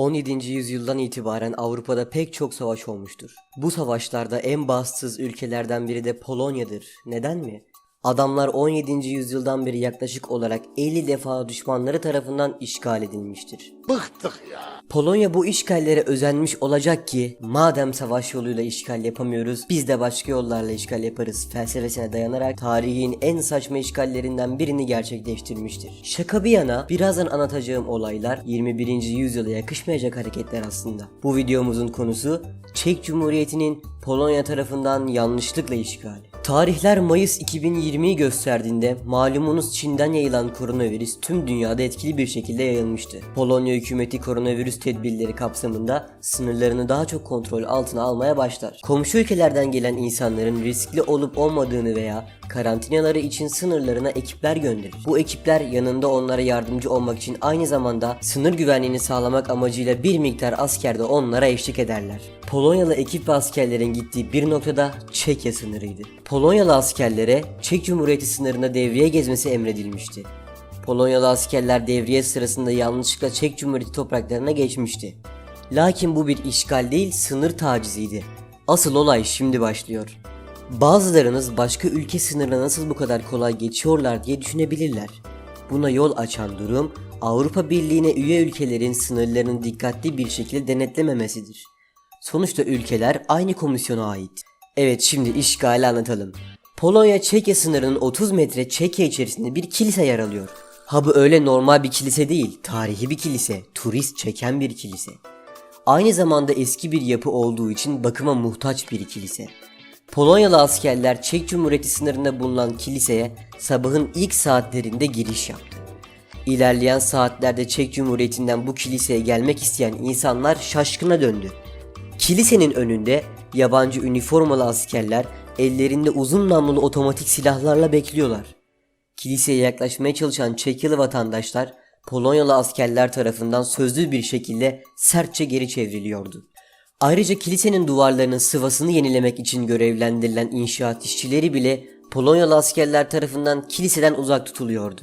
17. yüzyıldan itibaren Avrupa'da pek çok savaş olmuştur. Bu savaşlarda en bahtsız ülkelerden biri de Polonya'dır. Neden mi? Adamlar 17. yüzyıldan beri yaklaşık olarak 50 defa düşmanları tarafından işgal edilmiştir. Bıktık ya. Polonya bu işgallere özenmiş olacak ki madem savaş yoluyla işgal yapamıyoruz biz de başka yollarla işgal yaparız felsefesine dayanarak tarihin en saçma işgallerinden birini gerçekleştirmiştir. Şaka bir yana birazdan anlatacağım olaylar 21. yüzyıla yakışmayacak hareketler aslında. Bu videomuzun konusu Çek Cumhuriyeti'nin Polonya tarafından yanlışlıkla işgali. Tarihler Mayıs 2020'yi gösterdiğinde malumunuz Çin'den yayılan koronavirüs tüm dünyada etkili bir şekilde yayılmıştı. Polonya hükümeti koronavirüs tedbirleri kapsamında sınırlarını daha çok kontrol altına almaya başlar. Komşu ülkelerden gelen insanların riskli olup olmadığını veya karantinaları için sınırlarına ekipler gönderir. Bu ekipler yanında onlara yardımcı olmak için aynı zamanda sınır güvenliğini sağlamak amacıyla bir miktar asker de onlara eşlik ederler. Polonyalı ekip ve askerlerin gittiği bir noktada Çekya sınırıydı. Polonyalı askerlere Çek Cumhuriyeti sınırında devriye gezmesi emredilmişti. Polonyalı askerler devriye sırasında yanlışlıkla Çek Cumhuriyeti topraklarına geçmişti. Lakin bu bir işgal değil sınır taciziydi. Asıl olay şimdi başlıyor. Bazılarınız başka ülke sınırına nasıl bu kadar kolay geçiyorlar diye düşünebilirler. Buna yol açan durum Avrupa Birliği'ne üye ülkelerin sınırlarını dikkatli bir şekilde denetlememesidir. Sonuçta ülkeler aynı komisyona ait. Evet şimdi işgali anlatalım. Polonya Çekya sınırının 30 metre Çekya içerisinde bir kilise yer alıyor. Ha bu öyle normal bir kilise değil, tarihi bir kilise, turist çeken bir kilise. Aynı zamanda eski bir yapı olduğu için bakıma muhtaç bir kilise. Polonyalı askerler Çek Cumhuriyeti sınırında bulunan kiliseye sabahın ilk saatlerinde giriş yaptı. İlerleyen saatlerde Çek Cumhuriyeti'nden bu kiliseye gelmek isteyen insanlar şaşkına döndü. Kilisenin önünde yabancı üniformalı askerler ellerinde uzun namlulu otomatik silahlarla bekliyorlar. Kiliseye yaklaşmaya çalışan Çekyalı vatandaşlar Polonyalı askerler tarafından sözlü bir şekilde sertçe geri çevriliyordu. Ayrıca kilisenin duvarlarının sıvasını yenilemek için görevlendirilen inşaat işçileri bile Polonyalı askerler tarafından kiliseden uzak tutuluyordu.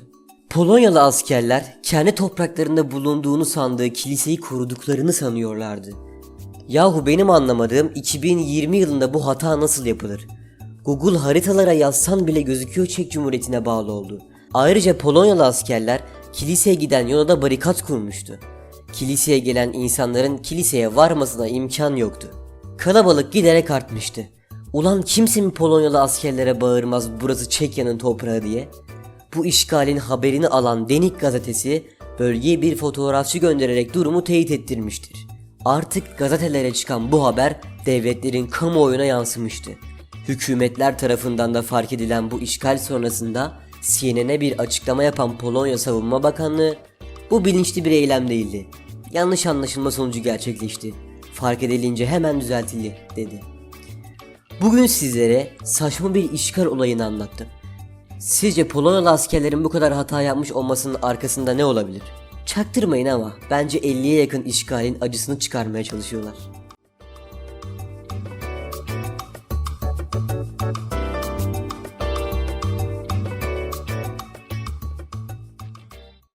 Polonyalı askerler kendi topraklarında bulunduğunu sandığı kiliseyi koruduklarını sanıyorlardı. Yahu benim anlamadığım 2020 yılında bu hata nasıl yapılır? Google haritalara yazsan bile gözüküyor Çek Cumhuriyeti'ne bağlı oldu. Ayrıca Polonyalı askerler kiliseye giden yola da barikat kurmuştu. Kiliseye gelen insanların kiliseye varmasına imkan yoktu. Kalabalık giderek artmıştı. Ulan kimse mi Polonyalı askerlere bağırmaz burası Çekya'nın toprağı diye? Bu işgalin haberini alan Denik gazetesi bölgeye bir fotoğrafçı göndererek durumu teyit ettirmiştir. Artık gazetelere çıkan bu haber devletlerin kamuoyuna yansımıştı. Hükümetler tarafından da fark edilen bu işgal sonrasında CNN'e bir açıklama yapan Polonya Savunma Bakanlığı bu bilinçli bir eylem değildi. Yanlış anlaşılma sonucu gerçekleşti. Fark edilince hemen düzeltildi dedi. Bugün sizlere saçma bir işgal olayını anlattım. Sizce Polonyalı askerlerin bu kadar hata yapmış olmasının arkasında ne olabilir? Çaktırmayın ama bence 50'ye yakın işgalin acısını çıkarmaya çalışıyorlar.